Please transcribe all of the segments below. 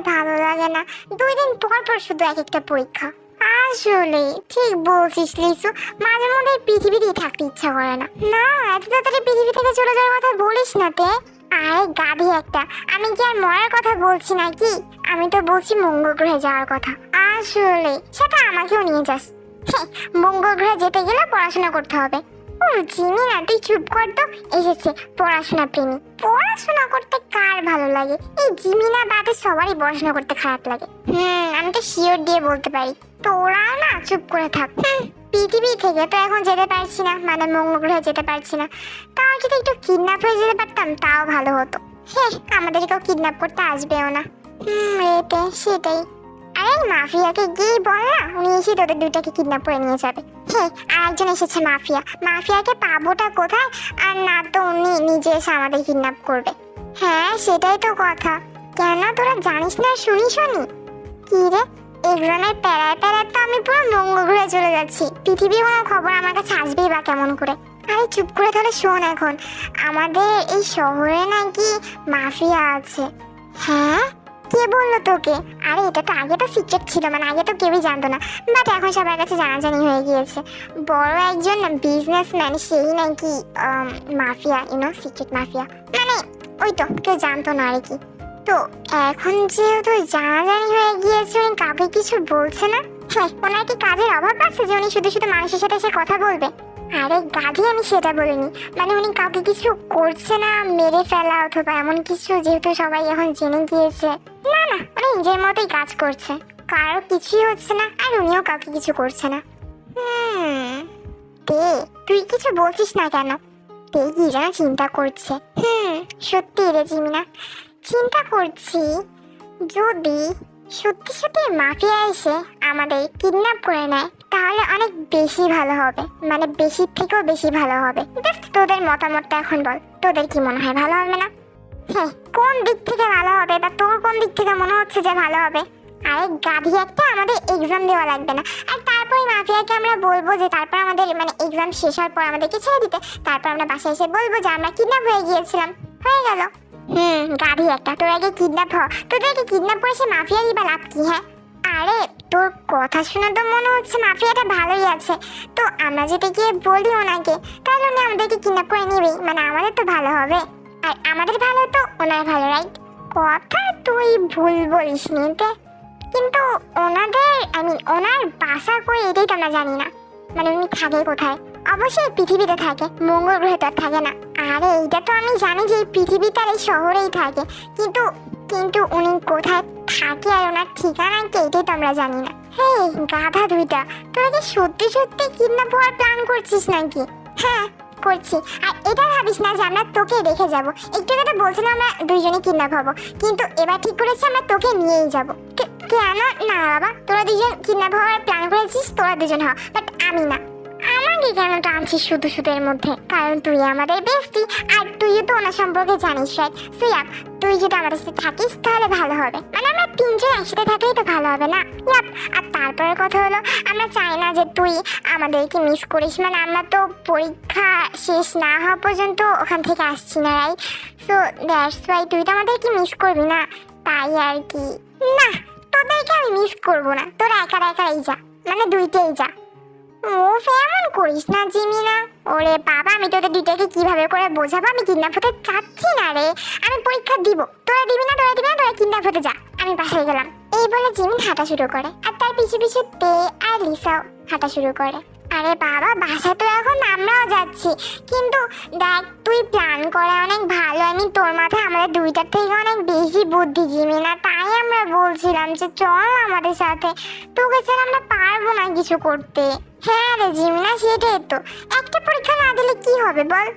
ভালো লাগে না। দুই দিন পর পর শুধু এক একটা পরীক্ষা। আসলে, ঠিক বলছিস লিসু, মাঝে মধ্যে পৃথিবীতেই থাকতে ইচ্ছা করে না। না, এত তাড়াতাড়ি পৃথিবী থেকে চলে যাওয়ার কথা বলিস না তে। আরে গাধি একটা, আমি কি আর মরার কথা বলছি নাকি? আমি তো বলছি মঙ্গল গ্রহে যাওয়ার কথা। আসলে, সেটা আমাকেও নিয়ে যাস। মঙ্গল গ্রহে যেতে গেলে পড়াশোনা করতে হবে। ও চিনি না, তুই চুপ কর তো। এসেছে পড়াশোনা প্রেমী। পড়াশোনা করতে কার ভালো লাগে? এই জিমিনা বাদে সবারই পড়াশোনা করতে খারাপ লাগে। হুম, আমি তো শিওর দিয়ে বলতে পারি। তোরাও না চুপ করে থাক। পৃথিবী থেকে তো এখন যেতে পারছি না মানে মঙ্গল গ্রহে যেতে পারছি না। তাও যদি একটু কিডন্যাপ হয়ে যেতে পারতাম, তাও ভালো হতো। হ্যাঁ আমাদেরকেও কিডন্যাপ করতে আসবেও না। হুম, এতে সেটাই। আরে মাফিয়াকে গিয়ে বল না, উনি এসে তোদের দুইটাকে কিডন্যাপ করে নিয়ে যাবে। আর একজন এসেছে মাফিয়া। মাফিয়াকে পাবোটা কোথায়? আর না তো উনি নিজে এসে আমাদের কিডন্যাপ করবে। হ্যাঁ সেটাই তো কথা। কেন তোরা জানিস না শুনি শুনি? কি রে? এক্সামের প্যারায় প্যারায় তো আমি পুরো মঙ্গল গ্রহে চলে যাচ্ছি। পৃথিবীর কোনো খবর আমার কাছে আসবেই বা কেমন করে? আরে চুপ করে তাহলে শোন এখন। আমাদের এই শহরে নাকি মাফিয়া আছে। হ্যাঁ? কে বলল তোকে? আরে, এটা তো আগে তো সিক্রেট ছিল মানে আগে তো কেউই জানতো না। বাট এখন সবার কাছে জানাজানি হয়ে গিয়েছে। বড় একজন বিজনেসম্যান সেই নাকি মাফিয়া ইউনো সিক্রেট মাফিয়া মানে ওই তো, কেউ জানতো না আর কি। তো এখন যেহেতু জানাজানি হয়ে গিয়েছে, উনি কাউকে কিছু বলছে না? হ্যাঁ ওনার কি কাজের অভাব আছে যে উনি শুধু শুধু মানুষের সাথে এসে কথা বলবে? আরে গাধি, আমি সেটা বলিনি। মানে উনি কাউকে কিছু করছে না, মেরে ফেলা অথবা এমন কিছু, যেহেতু সবাই এখন জেনে গিয়েছে। না না, উনি নিজের মতোই কাজ করছে। কারও কিছুই হচ্ছে না, আর উনিও কাউকে কিছু করছে না। তে, তুই কিছু বলছিস না কেন? তে কি যেন চিন্তা করছে। হুম, সত্যি রে জিমিনা, চিন্তা করছি, যদি সত্যি সত্যি মাফিয়া এসে আমাদের কিডন্যাপ করে নেয় তাহলে অনেক বেশি ভালো হবে। মানে বেশি থেকেও বেশি ভালো হবে। জাস্ট তোদের মতামতটা এখন বল। তোদের কি মনে হয় ভালো হবে না? হ্যাঁ কোন দিক থেকে ভালো হবে বা তোর কোন দিক থেকে মনে হচ্ছে যে ভালো হবে? আরে গাধি একটা আমাদের এক্সাম দেওয়া লাগবে না। আর তারপরে মাফিয়াকে আমরা বলব যে তারপর আমাদের মানে এক্সাম শেষ হওয়ার পর আমাদেরকে ছেড়ে দিতে। তারপর আমরা বাসায় এসে বলব যে আমরা কিডন্যাপ হয়ে গিয়েছিলাম। হয়ে গেল। হুম, গাধি একটা। তোর আগে কিডন্যাপ হ। তোদেরকে কিডন্যাপ করে সে মাফিয়ারই বা লাভ কি হ্যাঁ? আরে তোর কথা শুনে তো মনে হচ্ছে মাফিয়াটা ভালোই আছে। তো আমরা যেটা গিয়ে বলি ওনাকে, তাহলে উনি আমাদেরকে কিডন্যাপ করে নেবেই। মানে আমাদের তো ভালো হবে। আর আমাদের ভালো তো ওনার ভালো রাইট কথা তুই ভুল বলিস নিতে। কিন্তু ওনাদের আই মিন ওনার বাসা কই এটাই তো আমরা জানি না। মানে উনি থাকে কোথায়? অবশ্যই পৃথিবীতে থাকে, মঙ্গল গ্রহে তো থাকে না। আরে এইটা তো আমি জানি যে পৃথিবী তার এই শহরেই থাকে। কিন্তু কিন্তু উনি কোথায় থাকে আর ওনার ঠিকানা কি এটাই তো আমরা জানি না। হে গাধা দুইটা, তোরা কি সত্যি সত্যি কিডন্যাপ হওয়ার প্ল্যান করছিস নাকি? হ্যাঁ করছি। আর এটা ভাবিস না যে আমরা তোকে রেখে যাব। একটু কথা বলছিলাম আমরা দুইজনে কিডন্যাপ হব। কিন্তু এবার ঠিক করেছি আমরা তোকে নিয়েই যাব। কেন? না বাবা, তোরা দুজন কিডন্যাপ হওয়ার প্ল্যান করেছিস, তোরা দুজন হ। বাট আমি না। আমাকে কেন টানছিস শুধু এর মধ্যে? কারণ তুই আমাদের বেস্টি আর তুইও তো ওনার সম্পর্কে জানিস রাইট সুয়াক তুই যদি আমাদের সাথে থাকিস, তাহলে ভালো হবে। মানে আমরা তিনজন একসাথে থাকলেই তো ভালো হবে না? ইয়াপ আর তারপরে কথা হলো, আমরা চাই না যে তুই আমাদেরকে মিস করিস। মানে আমরা তো পরীক্ষা শেষ না হওয়া পর্যন্ত ওখান থেকে আসছি না রাইট সো দ্যাটস ওয়াই তুই তো আমাদেরকে মিস করবি না। তাই আর কি। না, তোদেরকে আমি মিস করব না। তোরা একা একাই যা। মানে দুইটাই যা। ও এমন করিস না জিমি না ওরে বাবা, আমি তোদের দুইটাকে কীভাবে করে বোঝাবো? আমি কিডন্যাপ হতে চাচ্ছি না রে। আমি পরীক্ষা দিব। তোরা দিবি না, তোরা দিবি না, তোরা কিডন্যাপ হতে যা। আমি বাসায় গেলাম। এই বলে জিমিন হাঁটা শুরু করে। আর তার পিছু পিছু তে আর লিসাও হাঁটা শুরু করে। আরে বাবা বাসা তো এখন আমরাও যাচ্ছি। কিন্তু দেখ, তুই প্ল্যান করে অনেক ভালো। আমি তোর মাথায় আমাদের দুইটার থেকে অনেক বেশি বুদ্ধি জিমি না তাই আমরা বলছিলাম যে চল আমাদের সাথে। তোকে ছাড়া আমরা পারব না কিছু করতে। হ্যাঁ রে জিমিনা, সেটাই তো। একটা পরীক্ষা না দিলে কি হবে বল?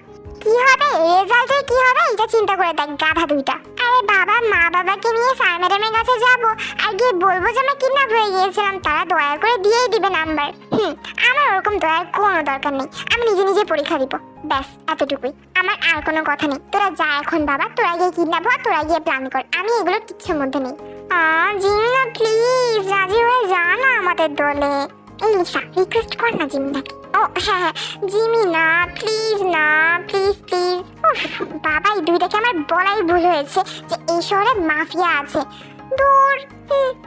কি হবে? রেজাল্টে কি হবে? এটা চিন্তা করে দেখ, গাধা দুইটা। আরে বাবা, মা বাবাকে নিয়ে স্যার ম্যাডামের কাছে যাব, আর গিয়ে বলব যে আমরা কিডন্যাপ হয়ে গিয়েছিলাম, তারা দয়া করে দিয়েই দিবে নাম্বার হুম, আমার ওরকম দয়ার কোনো দরকার নেই। আমি নিজে নিজে পরীক্ষা দিব। ব্যাস, এতটুকুই। আমার আর কোনো কথা নেই। তোরা যা এখন বাবা, তোরা গিয়ে কিডন্যাপ হ, তোরা গিয়ে প্ল্যান কর। আমি এগুলো কিচ্ছুর মধ্যে নেই। আ জিমিনা প্লিজ রাজি হয়ে যা না আমাদের দলে। লিসা রিকোয়েস্ট কর না জিমিনাকে। ও হ্যাঁ হ্যাঁ জিমি না প্লিজ না প্লিজ প্লিজ বাবা এই দুইটাকে আমার বলাই ভুল হয়েছে যে এই শহরে মাফিয়া আছে। দূর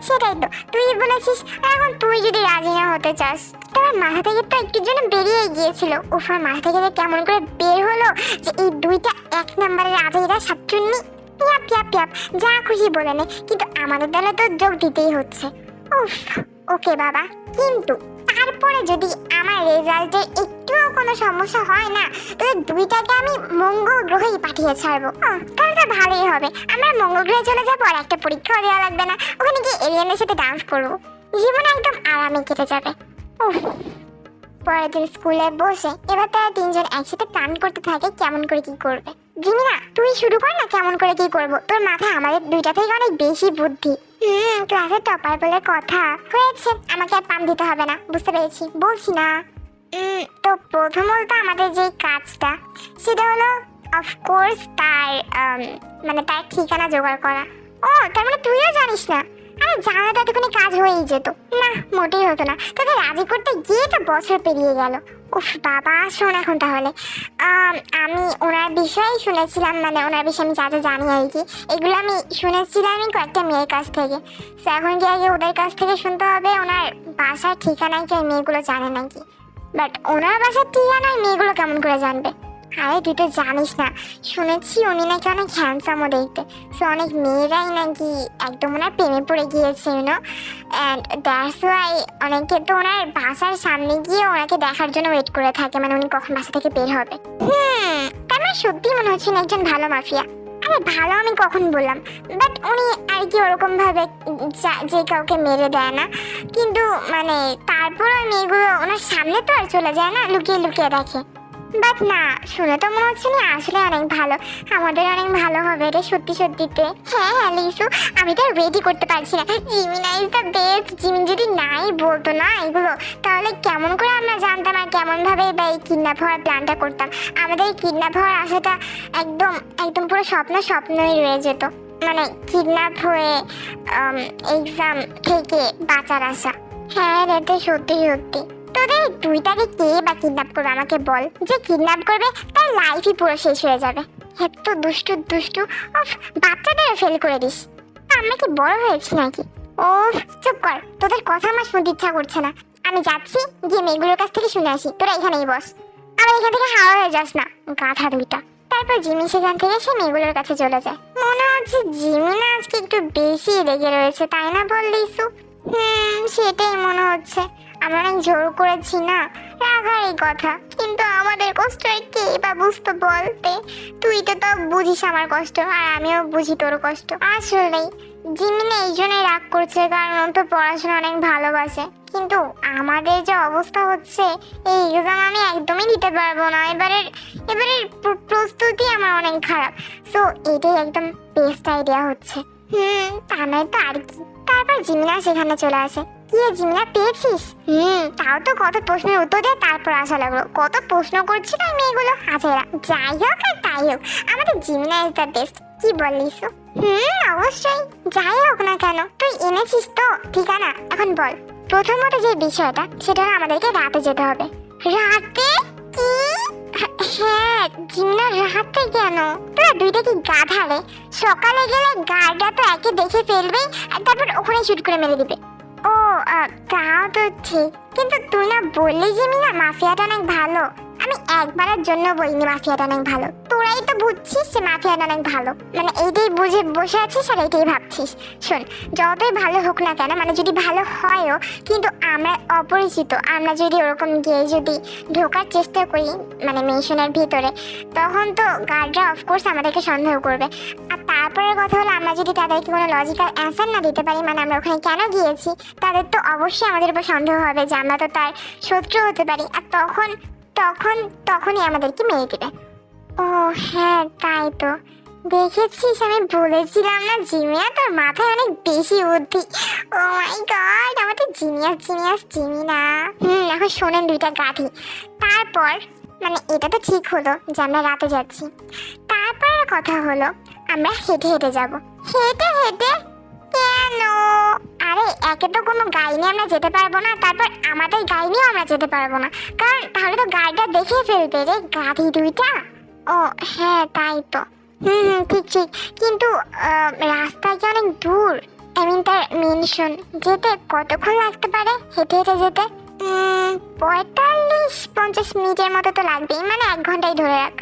সেটাই তো। তুই বলেছিস এখন তুই যদি রাজি না হতে চাস। তোমার মাথা থেকে তো একটু জন্য বেরিয়ে গিয়েছিল। উফার মাথা থেকে কেমন করে বের হলো যে এই দুইটা এক নম্বরের আজাইরা সাতচুন্নি। ইয়াপ ইয়াপ ইয়াপ, যা খুশি বলে নে, কিন্তু আমাদের দলে তো যোগ দিতেই হচ্ছে। উফ। ওকে বাবা, কিন্তু তারপরে যদি আমার রেজাল্টে একটুও কোনো সমস্যা হয় না, তাহলে দুইটাকে আমি মঙ্গল গ্রহেই পাঠিয়ে ছাড়বো। তাহলে ভালোই হবে। আমরা মঙ্গল গ্রহে চলে যাব আর একটা পরীক্ষাও দেওয়া লাগবে না, ওখানে গিয়ে এলিয়েনের সাথে ডান্স করব। জীবন একদম আরামে কেটে যাবে। উফ। পরের দিন স্কুলে বসে এবার তারা তিনজন একসাথে প্ল্যান করতে থাকে কেমন করে কি করবে। জিমিনা তুই শুরু কর না কেমন করে কি করব। তোর মাথায় আমাদের দুইটা থেকে অনেক বেশি বুদ্ধি। হুম ক্লাসে টপার বলে কথা। হয়েছে, আমাকে আর পাম দিতে হবে না, বুঝতে পেরেছি। বলছি না। তো প্রথমত আমাদের যে কাজটা, সেটা হলো অফকোর্স তার মানে তার ঠিকানা জোগাড় করা। ও, তার মানে তুইও জানিস না। আরে জানা তো এতক্ষণে কাজ হয়েই যেত। না, মোটেই হতো না। তোকে রাজি করতে গিয়ে তো বছর পেরিয়ে গেল। উফ, বাবা, শোন এখন তাহলে। আমি ওনার বিষয়ে শুনেছিলাম মানে ওনার বিষয়ে আমি যা যা জানি আর কি, এগুলো আমি শুনেছিলাম কয়েকটা মেয়ের কাছ থেকে। তো এখন কি আগে ওদের কাছ থেকে শুনতে হবে? ওনার বাসার ঠিকানায় কি মেয়েগুলো জানে নাকি? বাট ওনার বাসার ঠিকানায় মেয়েগুলো কেমন করে জানবে? আরে তুই তো জানিস না, শুনেছি উনি নাকি অনেক হ্যান্ডসামও দেখতে। সো অনেক মেয়েরাই নাকি একদম ওনার প্রেমে পড়ে গিয়েছে ইউনো অ্যান্ড দ্যাটস ওয়াই অনেকে তো ওনার বাসার সামনে গিয়ে ওনাকে দেখার জন্য ওয়েট করে থাকে মানে উনি কখন বাসা থেকে বের হবে। হুম, তার মানে সত্যি মনে হচ্ছে একজন ভালো মাফিয়া। আরে ভালো আমি কখন বললাম? বাট উনি আর কি ওরকম ভাবে যা- যে কাউকে মেরে দেয় না। কিন্তু মানে তারপর ওই মেয়েগুলো ওনার সামনে তো আর চলে যায় না, লুকিয়ে লুকিয়ে দেখে। বাট না, শুনে তো মনে হচ্ছে না আসলে অনেক ভালো। আমাদের অনেক ভালো হবে রে সত্যি সত্যিতে। হ্যাঁ হ্যাঁ লিসু, আমি তো রেডি করতে পারছি না। জিমিনা ইজ দ্য বেস্ট জিমিন যদি নাই বলতো না এগুলো। তাহলে কেমন করে আমরা জানতাম আর কেমনভাবে বা এই কিডন্যাপ হওয়ার প্ল্যানটা করতাম? আমাদের এই কিডন্যাপ হওয়ার আশাটা একদম একদম পুরো স্বপ্ন স্বপ্নই রয়ে যেত। মানে কিডন্যাপ হয়ে এক্সাম থেকে বাঁচার আশা। হ্যাঁ রে তো সত্যি সত্যি। তোদের কে বা কিডন্যাপ করবে আমাকে বল। যে কিডন্যাপ করবে, তার লাইফই পুরো শেষ হয়ে যাবে। এত দুষ্টু দুষ্টু অফ ফেল করে দিস। আমরা কি বড় হয়েছি নাকি? ও চুপ কর, তোদের কথা আমার শুনতে ইচ্ছা করছে না। আমি যাচ্ছি, গিয়ে মেয়েগুলোর কাছ থেকে শুনে আসি। তোরা এখানেই বস। আবার এখান থেকে হাওয়া হয়ে যাস না, গাধা দুইটা। তারপর জিমি সেখান থেকে সে মেয়েগুলোর কাছে চলে যায়। মনে হচ্ছে জিমি না আজকে একটু বেশি রেগে রয়েছে, তাই না বল লিসু হুম, সেটাই মনে হচ্ছে। অনেক জোর করেছি না? রাখার এই কথা। কিন্তু আমাদের কষ্ট কে বা বুঝতো বলতে, তুই তো তো বুঝিস আমার কষ্ট, আর আমিও বুঝি তোর কষ্ট। আসলেই জিমিনে এই জন্যই রাগ করছে, কারণ ও তো পড়াশোনা অনেক ভালোবাসে। কিন্তু আমাদের যে অবস্থা হচ্ছে, এই এক্সাম আমি একদমই দিতে পারব না। এবারের এবারের প্রস্তুতি আমার অনেক খারাপ। সো এটাই একদম বেস্ট আইডিয়া হচ্ছে। হুম তা নয় তো আর কি। তারপর জিমিনা সেখানে চলে আসে। কি রে পেয়েছিস? হুম। তাও তো কত প্রশ্নের উত্তর দিয়ে তারপর আসা লাগল। কত প্রশ্ন করছিল এই মেয়েগুলো হাজারা যাই হোক আর তাই হোক আমাদের জিমিনা ইজ দ্য বেস্ট কি বলিস? হুম অবশ্যই। যাই হোক না কেন তুই এনেছিস তো ঠিকানা? এখন বল। প্রথমত যে বিষয়টা সেটা আমাদেরকে রাতে যেতে হবে। রাতে? কি? হ্যাঁ জিমিনা রাতে কেন? তোরা দুইটা কি গাধা রে? সকালে গেলে গাড়িটা তো একে দেখে ফেলবেই আর তারপর ওখানে শুট করে মেরে দিবে। তাও তো ঠিক। কিন্তু তুই না বললি যে মিনা মাফিয়াটা অনেক ভালো। আমি একবারের জন্য বলিনি মাফিয়াটা অনেক ভালো। তোরাই তো বুঝছিস যে মাফিয়াটা অনেক ভালো। মানে এইটাই বুঝে বসে আছিস আর এইটাই ভাবছিস। শোন, যতই ভালো হোক না কেন মানে যদি ভালো হয়ও, কিন্তু আমরা অপরিচিত, আমরা যদি ওরকম গিয়ে যদি ঢোকার চেষ্টা করি মানে মেশনের ভিতরে, তখন তো গার্ডরা অফকোর্স আমাদেরকে সন্দেহ করবে। আর তারপরের কথা হলো, আমরা যদি তাদেরকে কোনো লজিক্যাল অ্যান্সার না দিতে পারি মানে আমরা ওখানে কেন গিয়েছি, তাদের তো অবশ্যই আমাদের উপর সন্দেহ হবে যে আমরা তো তার শত্রু হতে পারি। আর তখন তখন, তখনই আমাদেরকে মেরে দেবে। ও হ্যাঁ তাই তো। দেখেছিস, আমি বলেছিলাম না, জিমিয়া তোর মাথায় অনেক বেশি বুদ্ধি। ও মাই গড, আমাদের জিনিয়াস জিনিয়াস চিনি জিমিনা। হুম, এখন শোনেন দুইটা গাধি। তারপর মানে এটা তো ঠিক হলো যে আমরা রাতে যাচ্ছি। তারপরের কথা হলো, আমরা হেঁটে হেঁটে যাব। হেঁটে হেঁটে কেন? আরে, একে তো কোনো গাড়ি নিয়ে আমরা যেতে পারব না, তারপর আমাদের গাড়ি নিয়েও আমরা যেতে পারব না। কারণ তাহলে তো গাড়িটা দেখে ফেলবে রে গাড়ি দুইটা? ও হ্যাঁ তাই তো। হুম হুম, ঠিক ঠিক। কিন্তু রাস্তা কি অনেক দূর মিন তার মেনশন যেতে কতক্ষণ লাগতে পারে হেঁটে হেঁটে যেতে? পঁয়তাল্লিশ, পঞ্চাশ মিনিটের মতো তো লাগবেই মানে এক ঘন্টাই ধরে রাখ।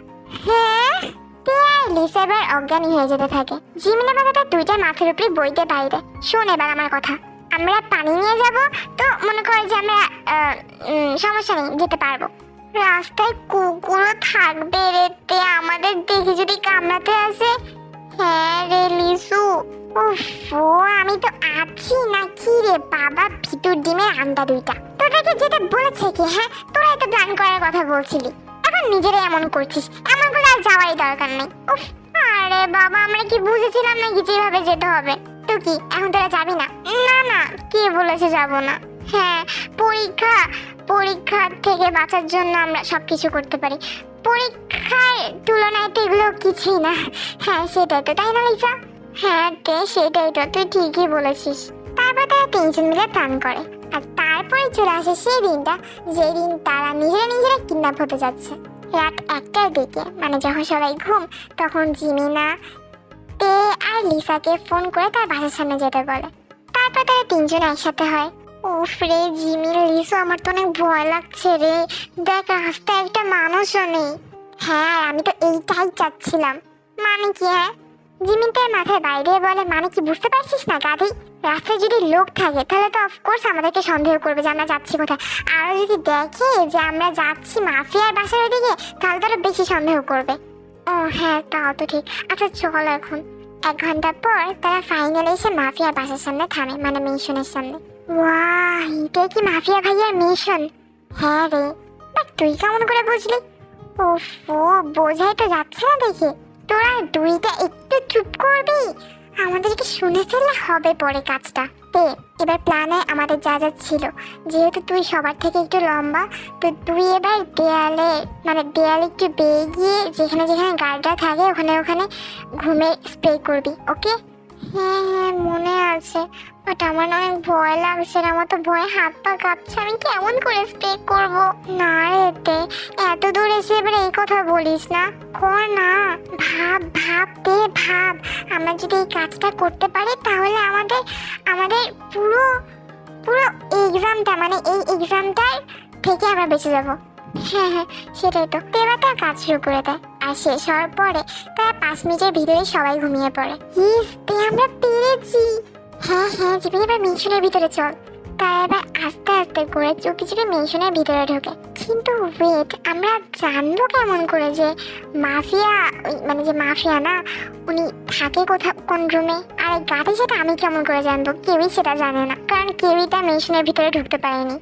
হ্যাঁ? লিসা এবার অজ্ঞানী হয়ে যেতে থাকে। জিমিনা মাথাটা দুইটা মাথার উপরে বইতে বাইরে। শোন এবার আমার কথা। আমরা পানি নিয়ে যাব তো মনে কর যে আমরা সমস্যা নেই, যেতে পারব। রাস্তায় কুকুরও থাকবে রেতে আমাদের দেখে যদি কামড়াতে আসে। হ্যাঁ রে লিসু। উফ ও, আমি তো আছি না কি রে? বাবা, ভিতর ডিমের আন্ডা দুইটা। তোদেরকে যেটা বলেছে কি হ্যাঁ? তোরা এত প্ল্যান করার কথা বলছিলি। নিজেরাই এমন করছিস। এমন করে আর যাওয়ারই দরকার নেই। উফ, আরে বাবা, আমরা কি বুঝেছিলাম নাকি যেভাবে যেতে হবে? তো কি, এখন তোরা যাবি না? না না, কে বলেছে যাব না? হ্যাঁ পরীক্ষা পরীক্ষার থেকে বাঁচার জন্য আমরা সবকিছু করতে পারি। পরীক্ষার তুলনায় তো এগুলো কিছুই না। হ্যাঁ সেটাই তো, তাই না, লিসা? হ্যাঁ তে, সেটাই তো, তুই ঠিকই বলেছিস। তারপর তারা তিনজন মিলে প্ল্যান করে। আর তারপরে চলে আসে সেই দিনটা যেই দিন তারা নিজেরা নিজেরা কিডন্যাপ হতে যাচ্ছে। রাত একটার দিকে মানে যখন সবাই ঘুম, তখন জিমিনা তে আর লিসাকে ফোন করে তার বাসার সামনে যেতে বলে। তারপর তারা তিনজন একসাথে হয়। উফ রে, জিমি, লিসু, আমার তো অনেক ভয় লাগছে রে। দেখ, রাস্তায় একটা মানুষও নেই। হ্যাঁ আমি তো এইটাই চাচ্ছিলাম। মানে কি হ্যাঁ? জিমিন তার মাথায় বাইরে বলে মানে কি বুঝতে পারছিস না, গাধি? রাস্তায় যদি লোক থাকে, তাহলে তো অফকোর্স আমাদেরকে সন্দেহ করবে যে আমরা যাচ্ছি কোথায়। আরও যদি দেখে যে আমরা যাচ্ছি মাফিয়ার বাসার ওদিকে, তাহলে তো আরও বেশি সন্দেহ করবে। ও হ্যাঁ তাও তো ঠিক। আচ্ছা চল এখন। এক ঘণ্টা পর তারা ফাইনালি এসে মাফিয়ার বাসার সামনে থামে মানে মিশনের সামনে। ওয়াহ, এটাই কি মাফিয়া ভাইয়ার মিশন? হ্যাঁ রে তুই কেমন করে বুঝলি? ওফ, ও, বোঝাই তো যাচ্ছে না দেখি। তোরা দুইটা একটু চুপ করবি? আমাদেরকে শুনে ফেললে হবে পরে কাজটা। তে, এবার প্ল্যানে আমাদের যা যা ছিল। যেহেতু তুই সবার থেকে একটু লম্বা, তো তুই এবার দেয়ালে মানে দেয়ালে একটু বেয়ে গিয়ে যেখানে যেখানে গার্ডরা থাকে, ওখানে ওখানে ঘুমে স্প্রে করবি ওকে হ্যাঁ হ্যাঁ মনে আছে। বাট আমার অনেক ভয় লাগছে আমার তো ভয়ে হাত পা কাঁপছে। আমি কেমন করে স্প্রে করব? না রেতে এত দূর এসে এবার এই কথা বলিস না। কর না। ভাব ভাব তে ভাব। আমরা যদি এই কাজটা করতে পারি তাহলে আমাদের আমাদের পুরো পুরো এক্সামটা মানে এই এক্সামটার থেকে আমরা বেঁচে যাব। হ্যাঁ হ্যাঁ সেটাই তো। তো তার কাজ শুরু করে দেয়। আর শেষ হওয়ার পরে তারা পাঁচ মিনিটের ভিতরে সবাই ঘুমিয়ে পড়ে। ইস, তে আমরা পেরেছি। হ্যাঁ হ্যাঁ জিবি এবার মিশনের ভিতরে চল। তারা এবার আস্তে আস্তে করে চুপি চুপি মিশনের ভিতরে ঢোকে। কিন্তু ওয়েট আমরা জানব কেমন করে যে মাফিয়া মানে যে মাফিয়া না, উনি থাকে কোথাও কোন রুমে আর এই গাড়ি সেটা আমি কেমন করে জানব? কেউই সেটা জানে না। কারণ কেউই তার মেশিনের ভিতরে ঢুকতে পারেনি।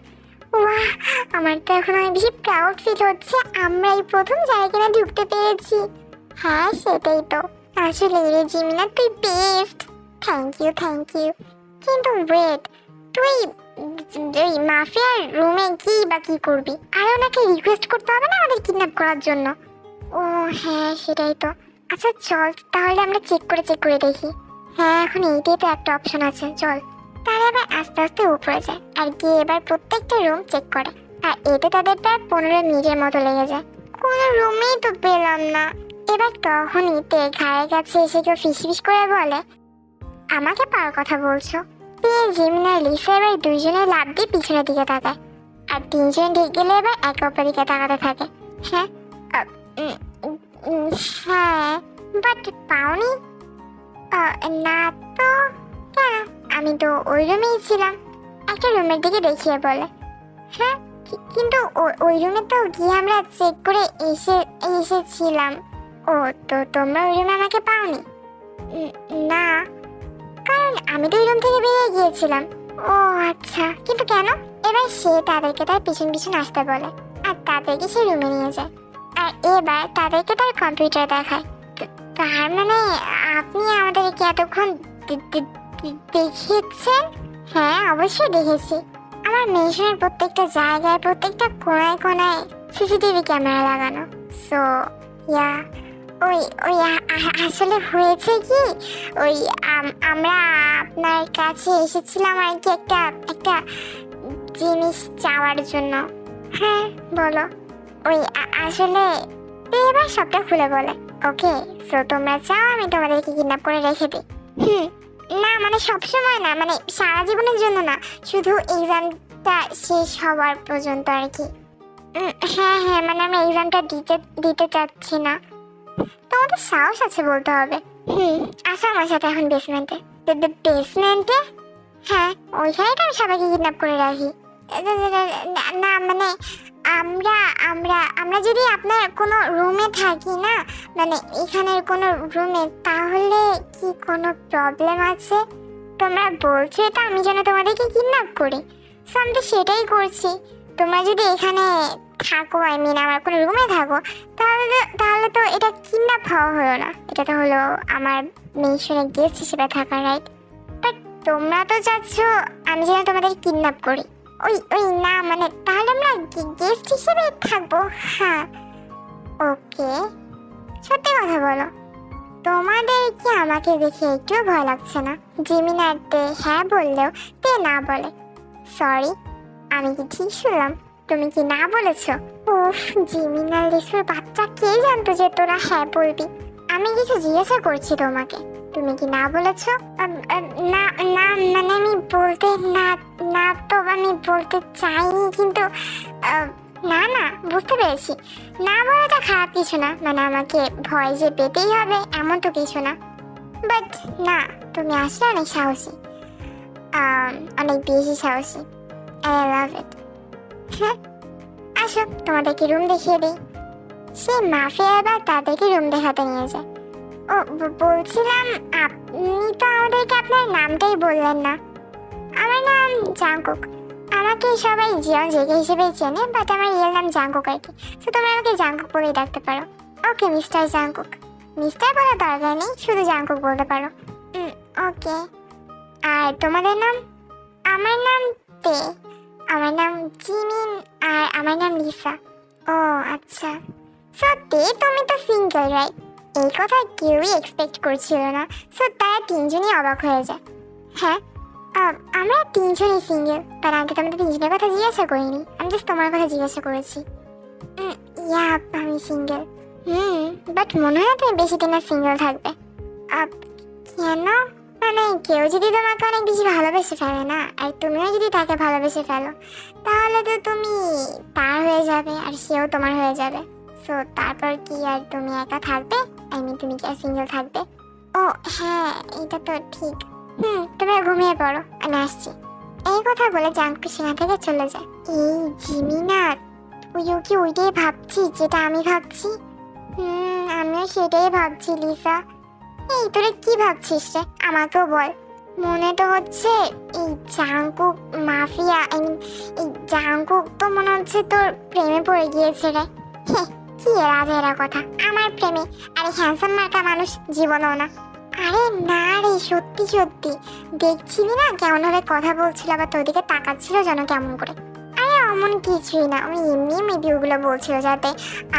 ওয়াহ, আমার তো এখন অনেক বেশি প্রাউড ফিল হচ্ছে। আমরা এই প্রথম জায়গায় কিনা ঢুকতে পেরেছি। হ্যাঁ সেটাই তো। আসলে রে জিমিনা, তুই best thank you thank you কিন্তু ওয়েট তুই ওই মাফিয়ার রুমে কি বা কি করবি? আর ওনাকে রিকোয়েস্ট করতে হবে না আমাদের কিডন্যাপ করার জন্য? ও হ্যাঁ সেটাই তো। আচ্ছা চল তাহলে আমরা চেক করে চেক করে দেখি। হ্যাঁ এখন এইটাই তো একটা অপশন আছে। চল। তারা এবার আস্তে আস্তে উপরে যায় আর গিয়ে এবার প্রত্যেকটা রুম চেক করে। আর এতে তাদের প্রায় পনেরো মিনিটের মতো লেগে যায়। কোনো রুমেই তো পেলাম না। এবার তখনই তে ঘাড়ের কাছে এসে কেউ ফিস ফিস করে বলে, আমাকে পাওয়ার কথা বলছো? পেয়ে জিমিনার লিসা এবার দুইজনে লাভ দিয়ে পিছনের দিকে তাকায়। আর তিনজন ঠিক গেলে এবার একে অপর দিকে তাকাতে থাকে। হ্যাঁ হ্যাঁ বাট পাওনি? না তো? কেন? আমি তো ওই রুমেই ছিলাম। একটা রুমের দিকে দেখিয়ে বলে। হ্যাঁ কিন্তু ওই রুমে তো গিয়ে আমরা চেক করে এসে, এসেছিলাম। ও, তো তোমরা ওই রুমে আমাকে পাওনি? না। কারণ আমি তো ওই রুম থেকে বেরিয়ে গিয়েছিলাম। ও আচ্ছা। কিন্তু কেন? এবার সে তাদেরকে তার পিছন পিছন আসতে বলে। আর তাদেরকে সে রুমে নিয়ে যায়। আর এবার তাদেরকে তার কম্পিউটার দেখায়। তার মানে আপনি আমাদেরকে এতক্ষণ দে- দে- দে- দেখিয়েছেন হ্যাঁ অবশ্যই দেখেছি। আমার মেশিনের প্রত্যেকটা জায়গায়, প্রত্যেকটা কোনায় কোনায় সিসিটিভি ক্যামেরা লাগানো। সো ইয়া ওই ওই আসলে হয়েছে কি? ওই, আম- আমরা আপনার কাছে এসেছিলাম আর কি একটা একটা জিনিস চাওয়ার জন্য। হ্যাঁ বলো। ওই আসলে এবার সবটা খুলে বলে। ওকে সো তোমরা চাও, আমি তোমাদেরকে কিডন্যাপ করে রেখে দিই। হুম। না মানে সবসময় না মানে সারা জীবনের জন্য না শুধু এক্সামটা শেষ হওয়ার পর্যন্ত আর কি। হ্যাঁ হ্যাঁ মানে আমি এক্সামটা দিতে দিতে চাচ্ছি না। তোমাদের সাহস আছে বলতে হবে। হুম আসো আমার সাথে এখন বেসমেন্টে বেসমেন্টে হ্যাঁ ওইখানেই তো আমি সবাইকে কিডন্যাপ করে রাখি। না, না মানে আমরা আমরা আমরা যদি আপনার কোনো রুমে থাকি না মানে এখানের কোনো রুমে, তাহলে কি কোনো প্রবলেম আছে? তোমরা বলছো তো আমি যেন তোমাদেরকে কিডন্যাপ করি। সো আমি তো সেটাই করছি। তোমরা যদি এখানে থাকো আই মিন আমার কোনো রুমে থাকো, তাহলে তো তাহলে তো এটা কিডন্যাপ হওয়া হলো না। এটা তো হলো আমার মিশনে গেস্ট হিসেবে থাকা রাইট বাট তোমরা তো চাচ্ছ আমি যেন তোমাদের কিডন্যাপ করি। ওই ওই না মানে তাহলে আমরা গেস্ট হিসেবে থাকব। হ্যাঁ। ওকে। সত্যি কথা বলো। তোমাদের কি আমাকে দেখে একটু ভয় লাগছে না? জিমিনার তে হ্যাঁ বললেও তে না বলে। সরি, আমি কি ঠিক শুনলাম? তুমি কি না বলেছ? উফ জিমিনার লিসুর বাচ্চা কে জানতো যে তোরা হ্যাঁ বলবি? আমি কিছু জিজ্ঞাসা করছি তোমাকে। তুমি কি না বলেছ? না না মানে আমি বলতে, না না তো আমি বলতে চাইনি, কিন্তু না না, বুঝতে পেরেছি। না বলাটা খারাপ কিছু না মানে আমাকে ভয় যে পেতেই হবে, এমন তো কিছু না। বাট না, তুমি আসলে অনেক সাহসী। অনেক বেশি সাহসী। আই লাভ ইট হ্যাঁ আসো, তোমাদেরকে রুম দেখিয়ে দিই। সে মাফিয়া এবার তাদেরকে রুম দেখাতে নিয়ে যায়। বলছিলাম আপনি তো আমাদেরকে আপনার নামটাই বললেন না। আমার নাম জাঙ্কুক। আমাকে সবাই জিয়ন জেগে হিসেবে চেনে বাট আমার রিয়েল নাম জাঙ্কুক আর কি। তো তোমরা আমাকে জাঙ্কুক বলেই ডাকতে পারো। Okay mister Jungkook. মিস্টার বলার দরকার নেই, শুধু জাঙ্কুক বলতে পারো। ওকে আর তোমাদের নাম? আমার নাম তে। আমার নাম জিমিন আর আমার নাম লিসা। ও আচ্ছা। সত্যি তুমি তো সিঙ্গেল রাইট এই কথা কেউই এক্সপেক্ট করছিল না। সো তারা তিনজনই অবাক হয়ে যায়। হ্যাঁ আমরা তিনজনই সিঙ্গেল তার আগে তোমাদের তিনজনের কথা জিজ্ঞাসা করিনি। আমি জাস্ট তোমার কথা জিজ্ঞাসা করেছি। ইয়া আমি সিঙ্গেল হুম বাট মনে হয় তুমি বেশি দিন আর সিঙ্গেল থাকবে। কেন? মানে কেউ যদি তোমাকে অনেক বেশি ভালোবেসে ফেলে না, আর তুমিও যদি তাকে ভালোবেসে ফেলো, তাহলে তো তুমি তার হয়ে যাবে, আর সেও তোমার হয়ে যাবে। সো তারপর কি আর তুমি একা থাকবে? আই মিন তুমি কি সিঙ্গেল থাকবে? ও হ্যাঁ এটা তো ঠিক। হুম তুমি ঘুমিয়ে পড়ো আমি আসছি। এই কথা বলে জাঙ্কু সেখান থেকে চলে যায়। এই জিমিনা তুইও কি ওইটাই ভাবছিস যেটা আমি ভাবছি? হুম আমিও সেটাই ভাবছি লিসা। এই তোরা কি ভাবছিস রে? আমাকেও বল। মনে তো হচ্ছে এই জাঙ্কুক মাফিয়া আই মিন এই জাঙ্কুক তো মনে হচ্ছে তোর প্রেমে পড়ে গিয়েছে রে। হ্যাঁ, কি রাজা এরা কথা। আমার প্রেমে আরে হ্যান্ডসাম মার্কা মানুষ জীবনও না। আরে না রে, সত্যি সত্যি। দেখছিলি না কেমন ভাবে কথা বলছিল, আবার তোর তাকাচ্ছিল যেন কেমন করে। আরে অমন কিছুই না, ওই এমনি মেবি ওগুলো বলছিল যাতে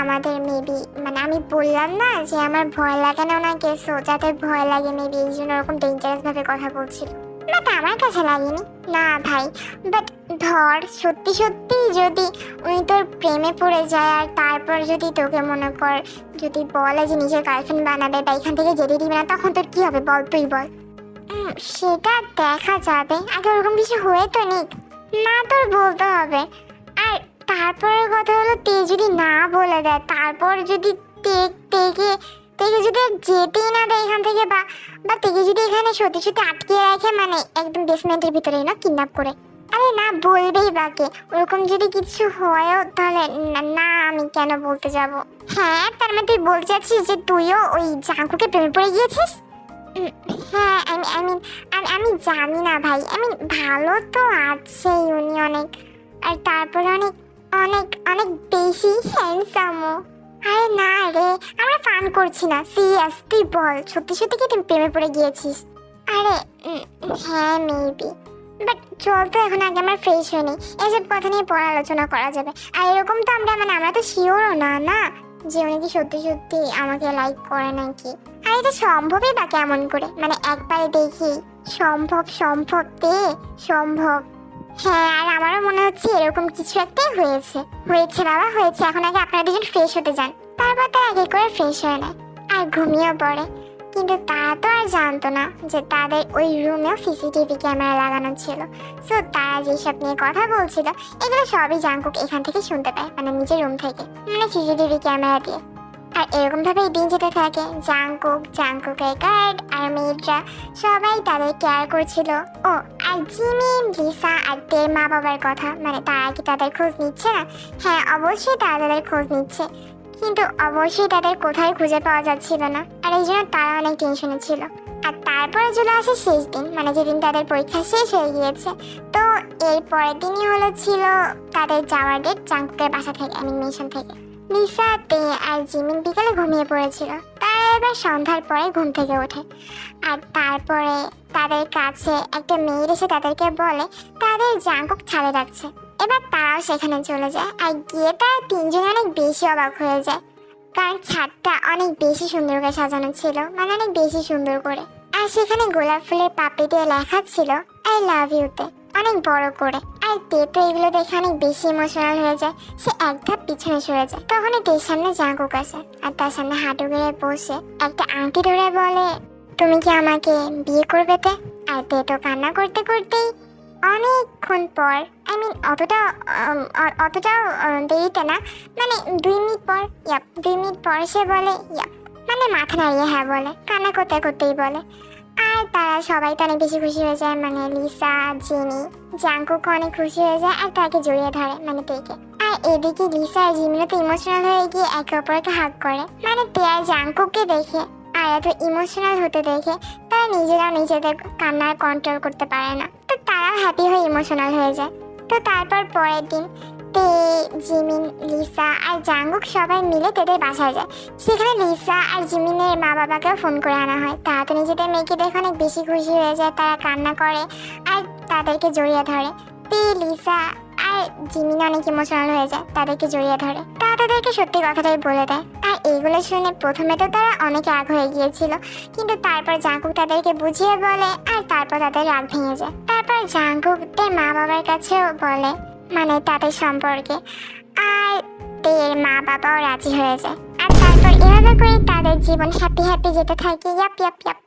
আমাদের মেবি মানে আমি বললাম না যে আমার ভয় লাগে না ওনাকে সো যাতে ভয় লাগে মেবি এই জন্য ওরকম ডেঞ্জারাস ভাবে কথা বলছিল। বাট আমার কাছে লাগেনি। না ভাই বাট ধর, সত্যি সত্যি যদি উনি তোর প্রেমে পড়ে যায় আর তারপর যদি তোকে মনে কর, যদি বলে যে নিজের গার্লফ্রেন্ড বানাবে বা এখান থেকে যেতে দিবে না, তখন তোর কি হবে বল তুই বল। সেটা দেখা যাবে, আগে ওরকম কিছু হয়ে তো নিক। না তোর বলতে হবে। আর তারপরের কথা হলো, তে যদি না বলে দেয়, তারপর যদি তে, তেকে তেকে যদি যেতেই না দেয় এখান থেকে বা বা তেকে যদি এখানে সত্যি সত্যি আটকে রাখে মানে একদম বেসমেন্টের ভিতরেই না কিডন্যাপ করে। আরে না, বলবেই বাকে। ওরকম যদি কিছু হয়ও, তাহলে না- আমি কেন বলতে যাব? হ্যাঁ তার মানে তুই বলতে চাচ্ছিস যে তুইও ওই জাঙ্কুকে প্রেমে পড়ে গিয়েছিস? হ্যাঁ আমি আই মিন, আমি জানি না ভাই। আমি ভালো তো আছে উনি অনেক। আর তারপরে অনেক অনেক অনেক বেশি হ্যান্ডসামও আরে না রে, আমরা ফান করছি না। সিরিয়াস তুই বল, সত্যি সত্যি কি তুই প্রেমে পড়ে গিয়েছিস? আরে হ্যাঁ মেবি বাট চল তো এখন আগে আমার ফ্রেশ হয়ে নেই এসব কথা নিয়ে পরে আলোচনা করা যাবে। আর এরকম তো আমরা মানে আমরা তো শিওরও না না? যে উনি কি সত্যি সত্যি আমাকে লাইক করে নাকি? আর এটা সম্ভবই বা কেমন করে? মানে একবারে দেখি, সম্ভব সম্ভব তে, সম্ভব। হ্যাঁ আর আমারও মনে হচ্ছে এরকম কিছু একটাই হয়েছে। হয়েছে বাবা, হয়েছে। এখন আগে আপনারা দুজন ফ্রেশ হতে যান। তারপর তার আগে করে ফ্রেশ হয়ে নেয়। আর ঘুমিয়েও পড়ে। কিন্তু তারা তো আর জানতো না যে তাদের ওই রুমেও সিসিটিভি ক্যামেরা লাগানো ছিল। সো তারা যেসব নিয়ে কথা বলছিল, এগুলো সবই জাঙ্কুক এখান থেকে শুনতে পায় মানে নিজের রুম থেকে মানে সিসিটিভি ক্যামেরা দিয়ে। আর এরকম ভাবেই দিন যেতে থাকে, জাঙ্কুক, জাঙ্কুকের গার্ড আর মেয়েরা, সবাই তাদের কেয়ার করছিল। ও, আর জিমিন লিসা আর তের মা বাবার কথা মানে তারা কি তাদের খোঁজ নিচ্ছে না? হ্যাঁ অবশ্যই তারা তাদের খোঁজ নিচ্ছে। কিন্তু অবশ্যই তাদের কোথায় খুঁজে পাওয়া যাচ্ছিল না। আর এই জন্য তারা অনেক টেনশনে ছিল। আর তারপরে চলে আসে শেষ দিন মানে যেদিন তাদের পরীক্ষা শেষ হয়ে গিয়েছে। তো এর পরের দিনই হলো ছিল তাদের যাওয়ার ডেট জাঙ্কুকের বাসা থেকে অ্যানিমেশন থেকে। লিসা তে আর জিমিন বিকালে ঘুমিয়ে পড়েছিল। তারা এবার সন্ধ্যার পরে ঘুম থেকে ওঠে। আর তারপরে তাদের কাছে একটা মেয়ে এসে তাদেরকে বলে, তাদের জাঙ্কুক ছাড়ে রাখছে এবার তারাও সেখানে চলে যায় আর গিয়ে তারা তিনজনে অনেক বেশি অবাক হয়ে যায়। কারণ ছাদটা অনেক বেশি সুন্দর করে সাজানো ছিল মানে অনেক বেশি সুন্দর করে। আর সেখানে গোলাপ ফুলের পাপড়ি দিয়ে লেখা ছিল আই লাভ ইউতে অনেক বড় করে। আর তে তো এগুলো দেখে অনেক বেশি ইমোশনাল হয়ে যায়। সে এক ধাপ পিছনে সরে যায়। তখনই তের সামনে জাঁকুক আসে আর তার সামনে হাঁটু গেড়ে বসে একটা আংটি ধরে বলে, তুমি কি আমাকে বিয়ে করবে তে? আর তে তো কান্না করতে করতেই অনেকক্ষণ পর আই মিন অতটা অতটাও দেরিতে না মানে দুই মিনিট পর ইয়াপ দুই মিনিট পর সে বলে ইয়াপ মানে মাথা নাড়িয়ে হ্যাঁ বলে, কান্না করতে করতেই বলে। আর তারা সবাই তো অনেক বেশি খুশি হয়ে যায় মানে লিসা জিনি জাঙ্কুক অনেক খুশি হয়ে যায়, আর তাকে জড়িয়ে ধরে মানে তেকে আর এদিকে লিসা আর জিমিনও তো ইমোশনাল হয়ে গিয়ে একে অপরকে হাক করে মানে তে আর জাঙ্কুককে দেখে আর এত ইমোশনাল হতে দেখে তারা নিজেরাও নিজেদের কান্নার কন্ট্রোল করতে পারে না। তো তারাও হ্যাপি হয়ে ইমোশনাল হয়ে যায়। তো তারপর পরের দিন তে, জিমিন, লিসা আর জাঙ্গুক সবাই মিলে তাদের বাসায় যায়। সেখানে লিসা আর জিমিনের মা বাবাকেও ফোন করে আনা হয়। তারা তো নিজেদের মেয়েকে দেখে অনেক বেশি খুশি হয়ে যায়। তারা কান্না করে আর তাদেরকে জড়িয়ে ধরে। তে, লিসা আর জিমিন অনেক ইমোশনাল হয়ে যায় তাদেরকে জড়িয়ে ধরে। তারা তাদেরকে সত্যি কথাটাই বলে দেয়। আর এইগুলো শুনে প্রথমে তো তারা অনেক রাগ হয়ে গিয়েছিল, কিন্তু তারপর জাঙ্কুক তাদেরকে বুঝিয়ে বলে আর তারপর তাদের রাগ ভেঙে যায়। তারপর জাঙ্কুকদের মা বাবার কাছেও বলে মানে তাদের সম্পর্কে, আর তের মা বাবাও রাজি হয়ে যায়। আর তারপর এভাবে করে তাদের জীবন হ্যাপি হ্যাপি যেতে থাকে। Yup yup yup